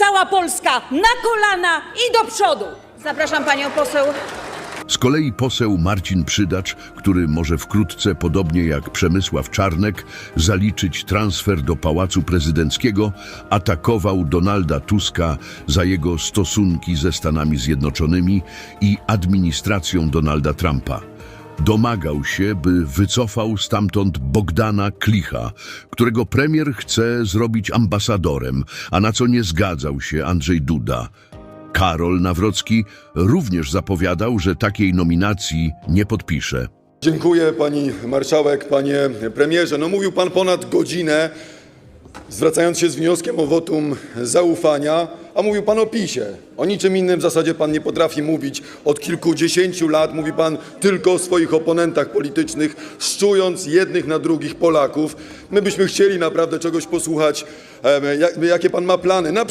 cała Polska na kolana i do przodu. Zapraszam panią poseł. Z kolei poseł Marcin Przydacz, który może wkrótce, podobnie jak Przemysław Czarnek, zaliczyć transfer do Pałacu Prezydenckiego, atakował Donalda Tuska za jego stosunki ze Stanami Zjednoczonymi i administracją Donalda Trumpa. Domagał się, by wycofał stamtąd Bogdana Klicha, którego premier chce zrobić ambasadorem, a na co nie zgadzał się Andrzej Duda. Karol Nawrocki również zapowiadał, że takiej nominacji nie podpisze. Dziękuję pani marszałek, panie premierze. No mówił pan ponad godzinę, zwracając się z wnioskiem o wotum zaufania, a mówił pan o PiSie. O niczym innym w zasadzie pan nie potrafi mówić. Od kilkudziesięciu lat mówi pan tylko o swoich oponentach politycznych, szczując jednych na drugich Polaków. My byśmy chcieli naprawdę czegoś posłuchać, jakie pan ma plany. Na przykład